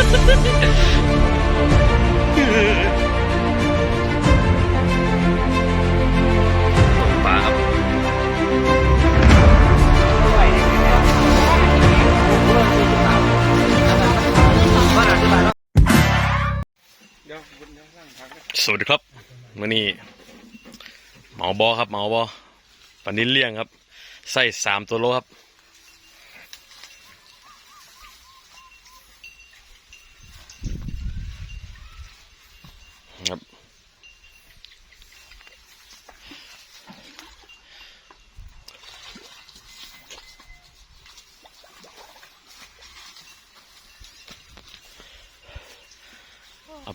ปลาครับสวัสดีครับวันนี้เหมาบอครับเหมาบอปันนี้เลี้ยงครับ ใส่สามตัวโลครับ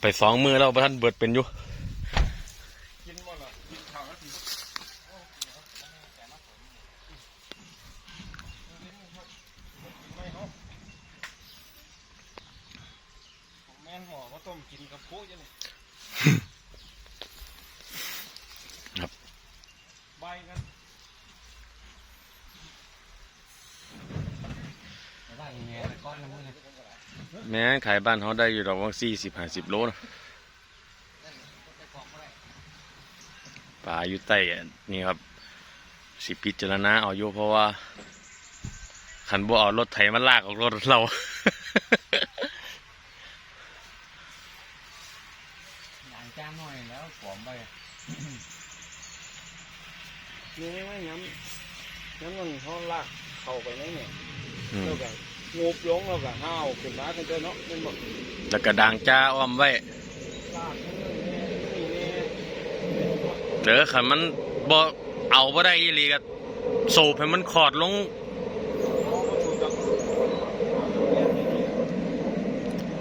ไปสองมือแล้วท่านเบิดเป็นอยู่แม่นห่อก็ต้มกินกับปุ๊ยังไงครับใบกัน ได้ยังไงก้อนน้ำมือ แม้ขายบ้านเขาได้อยู่ดอกว่าสี่สิบห้าสิบโลนะป่าอยู่ใต้นนี่ครับ สิพิจารณาเอาอยู่เพราะว่าขันบ่เอารถไถมาลากออกรถเรา ยางจ้าหน่อยแล้วผอมไป นี่ไหมย้ำย้ำมันเขาลากเข้าไปในเนี่ย อืม แล้วก็งูบลงแล้ว ก็ห้าวขึ้นมากันเจอเนาะมันบอกแล้วก็ด่างจ้าอ้อมไว้ลากทั้งนั้นแน่นี่แน่เด้อขันมันบ่เอาบ่ได้อีหลีก็โซบให้มันขอดลงเอามาถูกกับ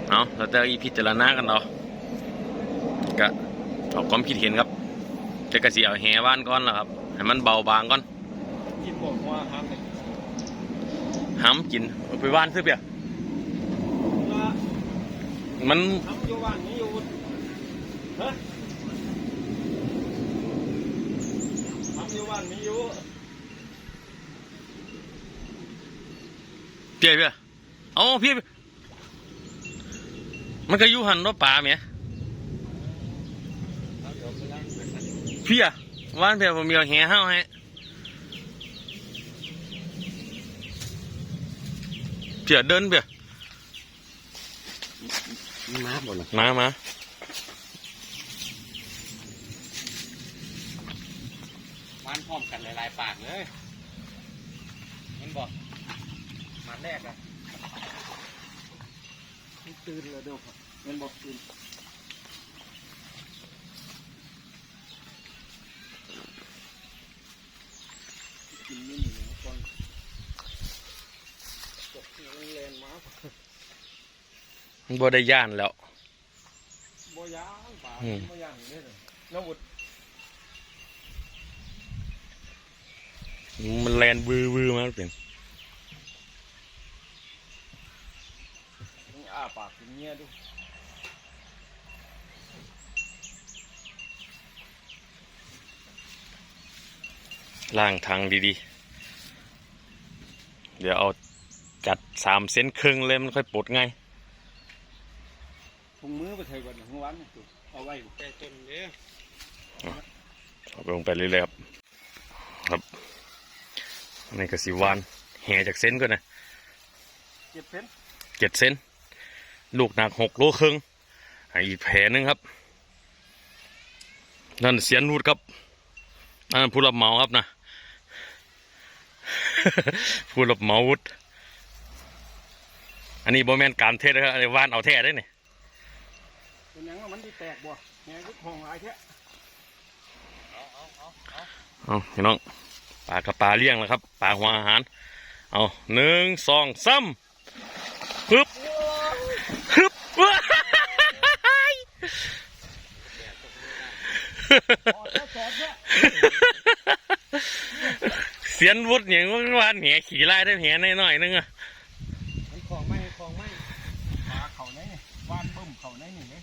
เอาแล้วแต่อีพิจารณากันเอาก็เอาความคิดเห็นครับจะกระสีเอาแหว่านก่อนล่ะครับให้มันเบาบางก่อน กินบอกว่าห้ามเลย ห้ามกินเอาไปว่านซื้อเปีย มันทำอยู่บ้านนี้อยู่ฮะทำอยู่บ้านนี้อยู่เปียเปียเอาพี่ มันก็อยู่หันว่าป่าเมียพี่อะว่านเปียผมมีเอาแหห้าวให้เปียเดินเปีย มาหมดเลยมามามันพร้อมกันหลายๆปากเลยเห็นบอกมันแรกอะตื่นเลยเดี๋ยวครับเงินบอกตื่นกินนี่หนึ่งก่อนตกเงินแรงมา มัน บ่ได้ย่านแล้วบ่ยางป่าอืมบ่ยางนี่เลยแล้วอุดมันแลนวือวือมาเปลี่ยนต้องอ้าปากกินเงี้ยดูล่างทางดีๆ เดี๋ยวเอาจัดสามเส้นครึ่งเลยมันค่อยปลดง่าย ถุงมือไปเถอะก่อนของวันนี่ดูเอาไว้แก้ต้นเด้อเอาไปลงไปเรื่อยๆครับ ครับอันนี้ก็สิวานแห่จากเส้นก่อนนะเก็บเส้นเจ็ดเส้น ลูกหนักหกโลครึ่งให้อีกแผลหนึงครับ นั่นเสียนนูดครับนั่นผู้รับเหมาครับนะผู้รับเหมาวุฒอันนี้โบแมนการเทศนะครับอันนี้วานเอาแท้ได้เนี่ยเป็นห ยังว่ามันที่แตกบ่แง่ก็ห้องหลายแท้เอาพี่น้องปลากระปลาเลี้ยงแล้วครับปลาหัวอาหาร เอาหนึ่งสองสามฮึบฮึบว้ายเสียนวุฒิเนี่ยมันวานแหขี่ไล่ได้แหนหน่อยนึงอะมันของไม่ของไม่ปลาเขาไหนวานบึ้มเขาไหนนี่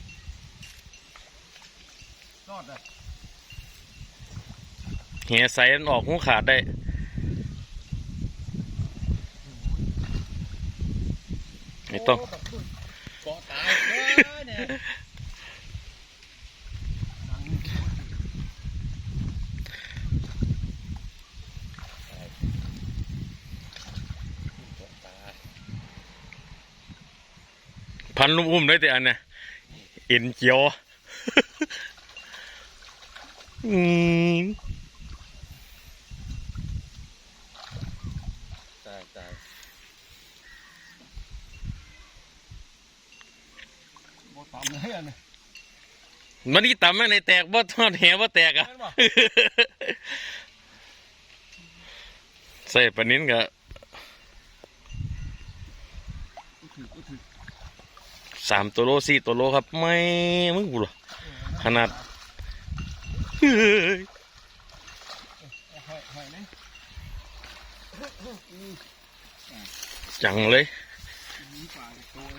อดอะแหใส่มันออกหูขาดได้ไม่ต้องเกาะตาพันลุ่มอุ้มได้แต่อันเนี่ยเอ็นเกียว อืมตายตายบ่ตามเลยอันนี้มันนี่ต่ำแม่ในแตกบ่ทอดแหบ่แตกอะ ใส่ปนิ้นกับถือก็ถือสามตัวโลสี่ตัวโลครับ ไม่มึงกูเหรอขนาด เฮ้ยหอยหอยนี่จังเลยมีปลาโตเ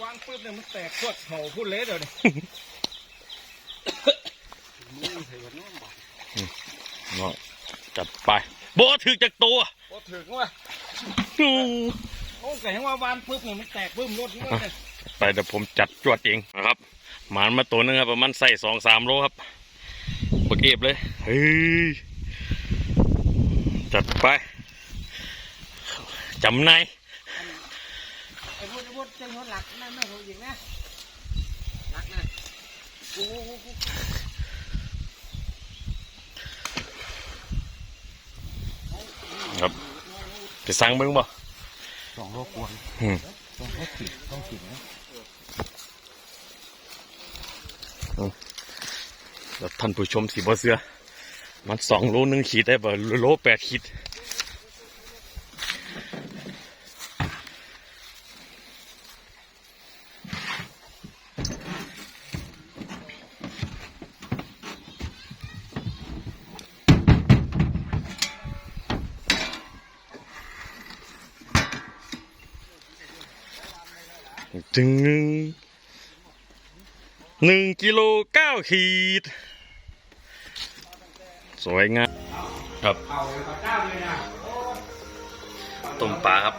วนี้แม่นบ่ปืนบ่บ่หูก็วางปึ๊บเนี่ยมันแตกขวดเห่าพุ่นเลยเดี๋ยวนี้มือใส่วันนู้นบ่เนาะจัดไปบ่ถึกจากตัวบ่ถึงว่ะอู้โอ้แต่ยังว่าวานปึ๊บเนี่ยมันแตกปึ๊บรถมันเลยไปเดี๋ยวผมจัดจวดเองนะครับ หมานมาตัวหนึงครับประมาณใส่สองสามโลครับบักเอฟเลยเฮ้ยจัดไปจำนายไอ้พวกไอ้พวกเจ้าหัวหลักนั่นไม่เขาอีกนะหลักนะโอ้โหครับไปสั่งเบิ้งบ่สองโลกวนอืมต้องให้ขีดต้องขีดนะแล้วท่านผู้ชมสีบ่เสือมันสองโลหนึ่งขีดได้บ่โลแปดขีด จึงหนึ่งกิโลเก้าขีด สวยงามครับต้มปลาครับ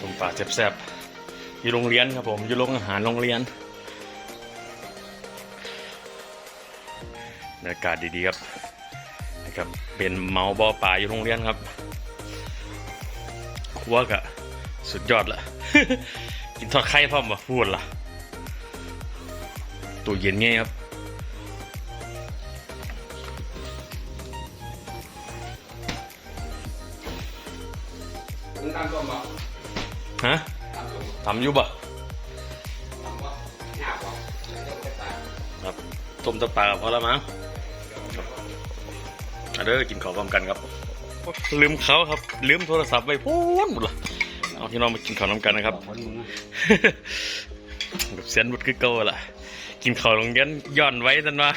ต้มปลาแซ่บๆอยู่โรงเรียนครับผมอยู่โรงอาหารโรงเรียนบรรยากาศดีๆครับนะครับเป็นเมาบ่อปลาอยู่โรงเรียนครับ ครัวกะสุดยอดละกินทอดไข่พร้อมบ่พูดล่ะตัวเย็นไงครับมึงตามตัวมาฮะตามตัวทำอยู่บ่ตามว่าหน้าบ่ต้องไปตายครับต้มตะปลากับพอแล้วมั้งเอาเด้อกินข้าวพร้อมกันครับ ลืมเขาครับ ลืมโทรศัพท์ไว้พูนหมดละเอาพี่น้องมากินข้าวน้ำกันนะครับแบบเสียนบุดคือเก่าล่ะ กินข้าวโรงเรียนย้อนไว้ทันว่า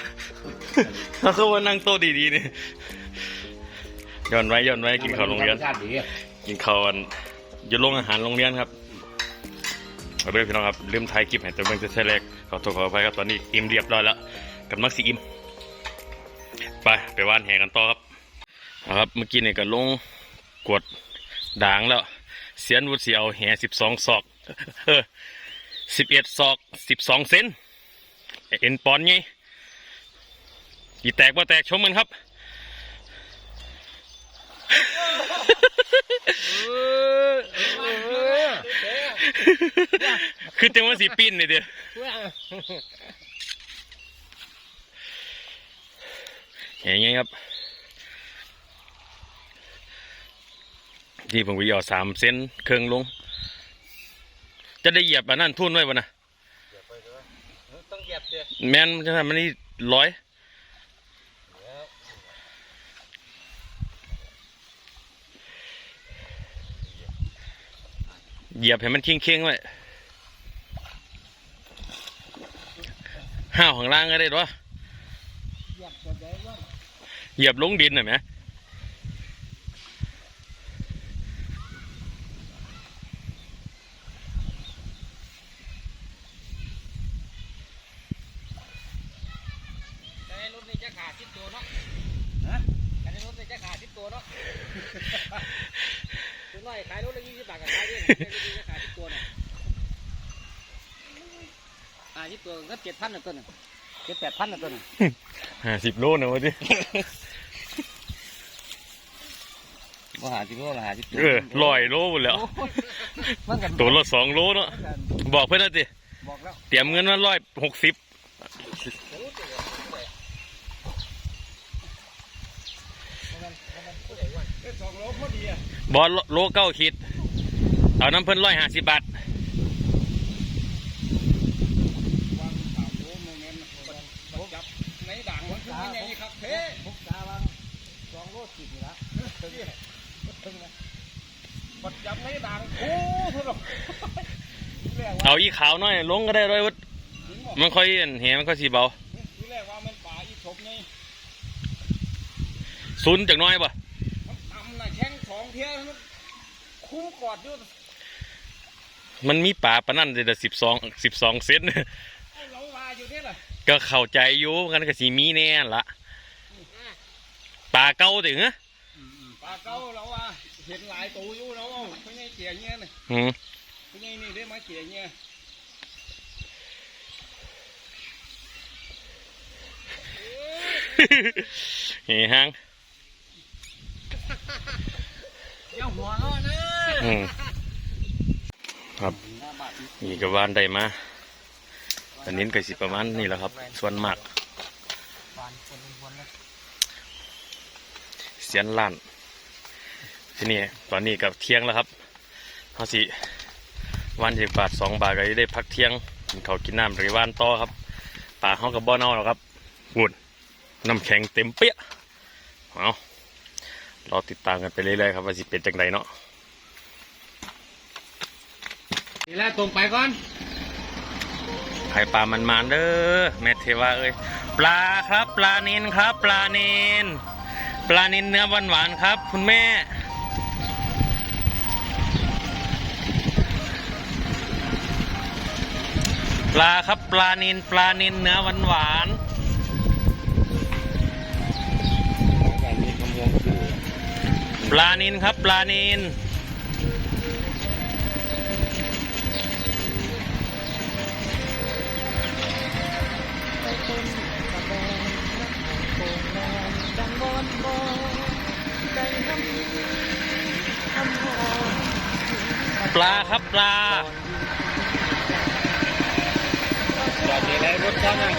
เขาก็ว่านั่งโต๊ะดีๆนี่ย้อนไว้ย้อนไว้กินข้าวโรงเรียนกินข้าวอยู่โรงอาหารโรงเรียนครับเอาเรื่องพี่น้องครับลืมถ่ายคลิปให้ตัวเมืองจะใช้แรกขอโทษขออภัยครับตอนนี้อิ่มเรียบร้อยแล้วกำลังสิอิ่มไปไปว่านแหกันต่อครับ เอาครับเมื่อกี้เนี่ยก็ลงกดด่างแล้ว เสียนวุฒิสีเอาแหสิบสองศอกเออสิบเอ็ดศอกสิบสองเซนเอ็นปอนไงกี่แตกว่าแตกชมมันครับคือจังว่าสีปิ้นเลยเดียวอย่างเงี้ยครับ ที่ผมวิเอาสามเส้นเครื่องลง จะได้เหยียบอันนั้นทุ่นไว้ปะนะต้องเหยียบเด้อแมนจะทำมันนี่ร้อยเหยียบให้มันเคียงเคียงๆไว้ห้าวข้างล่างก็ได้ด้วยอยากจะได้ว่าเหยียบลงดินหน่อยไหม สิบตัวเนาะ ฮะ กันได้รถได้แค่ขาสิบตัวเนาะตัวน้อยขายรถละยี่สิบบาทกับขายด้วยแค่ขาสิบตัวเนี่ย ขาสิบตัวก็เจ็ดพันนะตัวนึงเจ็ดแปดพันนะตัวนึงห้าสิบโลนะวะดิก็หาสิบโลละหาสิบตัวเออลอยโลหมดแล้วมันกันตัวละสองโลเนาะบอกเพื่อนนะสิบอกแล้วเตรียมเงินมาร้อยหกสิบสองโลพอดีอะบอลโลเก้าขีดเอาน้ำเพิ่นร้อยห้าสิบบาท วางสามโลโมเมนต์ผมจับในด่างมันคือไม่ใหญ่ครับเฮ้ผมกาวาง สองโลสิบนี่ละเพิ่งนะปัดจับในด่างโอ้เพิ่งหรอกแรกว่าเอาอีขาวหน่อย ลงก็ได้ด้วยวัดถึงบอกมันค่อยเห็นเห็นมันค่อยสีเบาทีแรกว่ามันป่าอีศพไงซุนจากหน้อยป่ะมันต่ำน่ะแข้งสองเที่ยวมันคุ้มกอดอยู่มันมีป่าปะนั่นแต่สิบสองสิบสองเซน ไอ้เราว่าอยู่นี่แหละก็เข้าใจอยู่กันก็สีมีแน่ละ ป่าเก่าถึงอะปลาเก้าเราว่าเห็นหลายตัวอยู่เราเอาเพื่อนเกี่ยเงี้ยนี่อืมเพื่อนนี่ได้มาเกี่ยเงี้ยเฮ้ยฮังเจ้าหัวเราเนอะอืมครับนี่ก็วานได้มาอันนี้ก็สิประมาณนี่แหละครับ ส่วนมากปานคน เป็นคนนะเสียนล้านที่นี่ตอนนี้กับเที่ยงแล้วครับเขาสิวันสิบบาทสองบาทก็จะได้พักเที่ยงกินข้าวกินน้ำหรือว่านต่อครับป่าเขากับบ่อเน่าหรอกครับวุ่นน้ำแข็งเต็มเปี้ยเอาเราติดตามกันไปเรื่อยๆครับว่าสิเป็นจังไดเนาะนี่แหละตรงไปก่อนไข่ปลามันมานๆเด้อแม่เทวาเอ้ยปลาครับ ปลานินครับ ปลานิน ปลานินเนื้อหวานๆครับ คุณแม่ ปลาครับปลานินปลานินเนื้อหวานหวานๆปลานินครับปลานิน ปลาครับปลาจอดนี่แล้วรถจ้านะ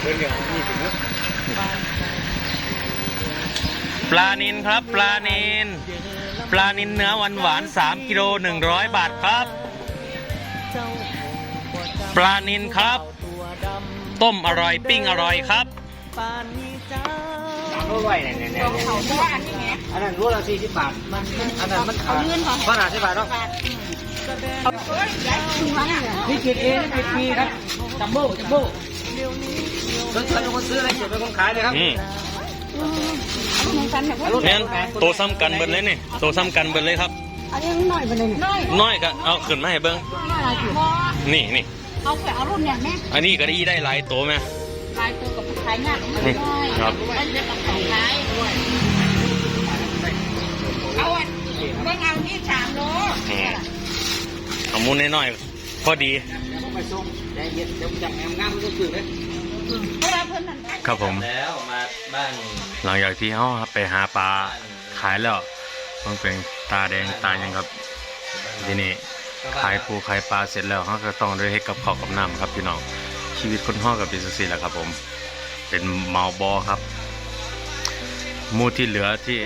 เพื่อนเดี๋ยวนี่ถึงนะปลานินครับปลานินปลานินเนื้อหวานหวานสามกิโลหนึ่งร้อยบาทครับ ปลานินครับ ต้มอร่อยปิ้งอร่อยครับ สามร้อยเนี่ยเนี่ยเนี่ยเขาเพราะว่าอันนี้ไงอันนั้นรู้ละสี่สิบบาทอันนั้นมันเอาเงินของขนาดสิบบาทเนาะนี่เกียรเอนี่เกียรปีครับจัมโบ้จัมโบ้ซื้อใครเป็นคนซื้ออะไรเกียเป็นคนขายเลยครับอืมแม่นโตซ้ำกันเบิดเลยนี่โตซ้ำกันเบิดเลยครับอันนี้น่อยไปเลยน้อยน้อยก็เอาขึ้นมาให้เบิ้งนี่นี่เอาไปเอารุ่นเนี่ยแม่อันนี้ก็ได้ได้หลายโตไหม ลายตัวกับขายงานมันน้อยครับมันจะกับของขายเอาอะเบิ่งเอานี่สามโลอืมเอามูนน้อยๆพอดีต้องไปส่งใจเย็นเดี๋ยวจับแอมงามก็คือเลยเพราะว่าเพิ่นนั่นครับผม แล้วมาบ้านหลังจากที่เขาไปหาปลาขายแล้วมันเป็นตาแดงตายังครับทีนี้ขายปูขายปลาเสร็จแล้วเขาก็ต้องได้ให้กับข้าวกับน้ำครับพี่น้อง ชีวิตคนห่อกับเป็นสิแหละครับผม เป็นเมาบอครับ มูที่เหลือที่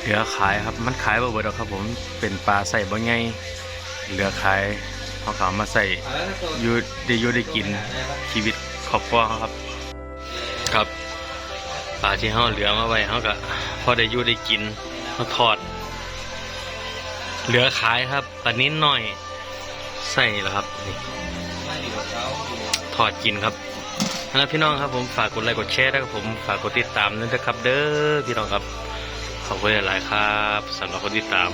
เหลือขายครับ มันขายบ่เบิดหรอกครับผม เป็นปลาใส่บ่ไงเหลือขายเขาขามาใส่อยู่ได้อยู่ได้กินชีวิตครอบครัวเขาครับ ครับปลาที่เขาเหลือมาไว้เขาก็พอได้อยู่ได้กินเขาทอด เหลือขายครับปลานิ้นหน่อยใส่แล้วครับนี่ อดกินครับแล้วพี่น้องครับผมฝากกดไลค์กดแชร์นะครับผมฝากกดติดตามด้วยนะครับ เด้อพี่น้องครับขอบคุณหลายครับสำหรับคนติดตาม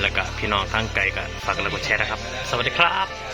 แล้วก็พี่น้องทั้งไกลก็ฝากกดไลค์กดแชร์นะครับ สวัสดีครับ